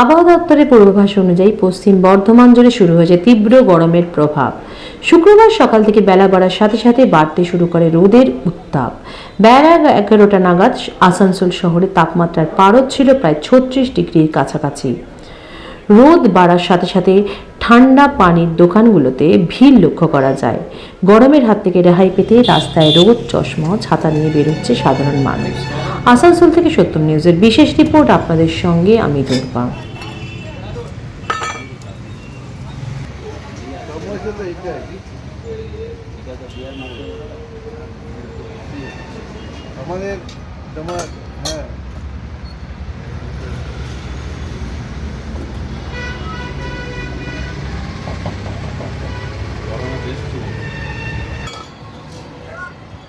আবহাওয়া দপ্তরের পূর্বাভাস অনুযায়ী পশ্চিম বর্ধমান জুড়ে শুরু হয়েছে তীব্র গরমের প্রভাব। শুক্রবার সকাল থেকে বেলা বাড়ার সাথে সাথে বাড়তে শুরু করে রোদের উত্তাপ। বেলা এগারোটা নাগাদ আসানসোল শহরে তাপমাত্রার পারদ ছিল প্রায় ছত্রিশ ডিগ্রির কাছাকাছি। রোদ বাড়ার সাথে সাথে ঠান্ডা পানির দোকানগুলোতে ভিড় লক্ষ্য করা যায়। গরমের হাত থেকে রেহাই পেতে রাস্তায় রোদ, চশমা ছাতা নিয়ে বেরোচ্ছে সাধারণ মানুষ। আসানসোল থেকে সত্যম নিউজের বিশেষ রিপোর্ট আপনাদের সঙ্গে আমি দুর্বা আমাদের তোমার হ্যাঁ।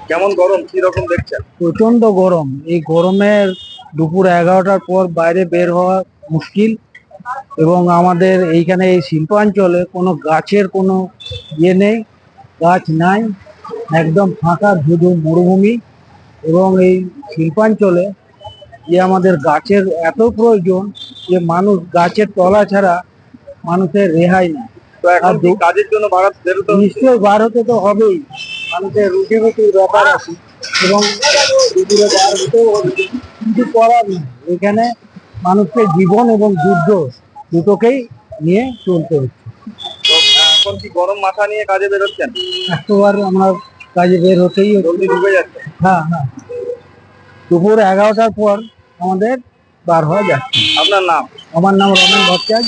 কেমন গরম? কি রকম দেখছেন? প্রচণ্ড গরম। এই গরমের দুপুর এগারোটার পর বাইরে বের হওয়া মুশকিল। এবং আমাদের এইখানে এই শিল্পাঞ্চলে কোনো গাছের কোনো ইয়ে নেই গাছ নাই একদম ফাঁকা ধুধু মরুভূমি এবং এই শিল্পাঞ্চলে যে আমাদের গাছের এত প্রয়োজন যে মানুষ গাছের তলা ছাড়া মানুষের রেহাই নেই। কাজের জন্য? নিশ্চয়ই বার হতে তো হবেই। মানুষের রুটি রুটির ব্যাপার আছে এবং রুটিরে বার হতেও হবে। কিছু করার নেই। এখানে মানুষকে জীবন এবং যুদ্ধ দুটোকেই নিয়ে চলতে হচ্ছে। এখন কি গরম মাথা নিয়ে কাজে বেরোচ্ছেন একবার আমরা কাজে বের হতেই। জলদি ঢুকে যাচ্ছে। হ্যাঁ হ্যাঁ। দুপুর এগারোটার পর আমাদের বার হওয়া যাচ্ছে। আপনার নাম? আমার নাম রমেন ভট্টাচার্য।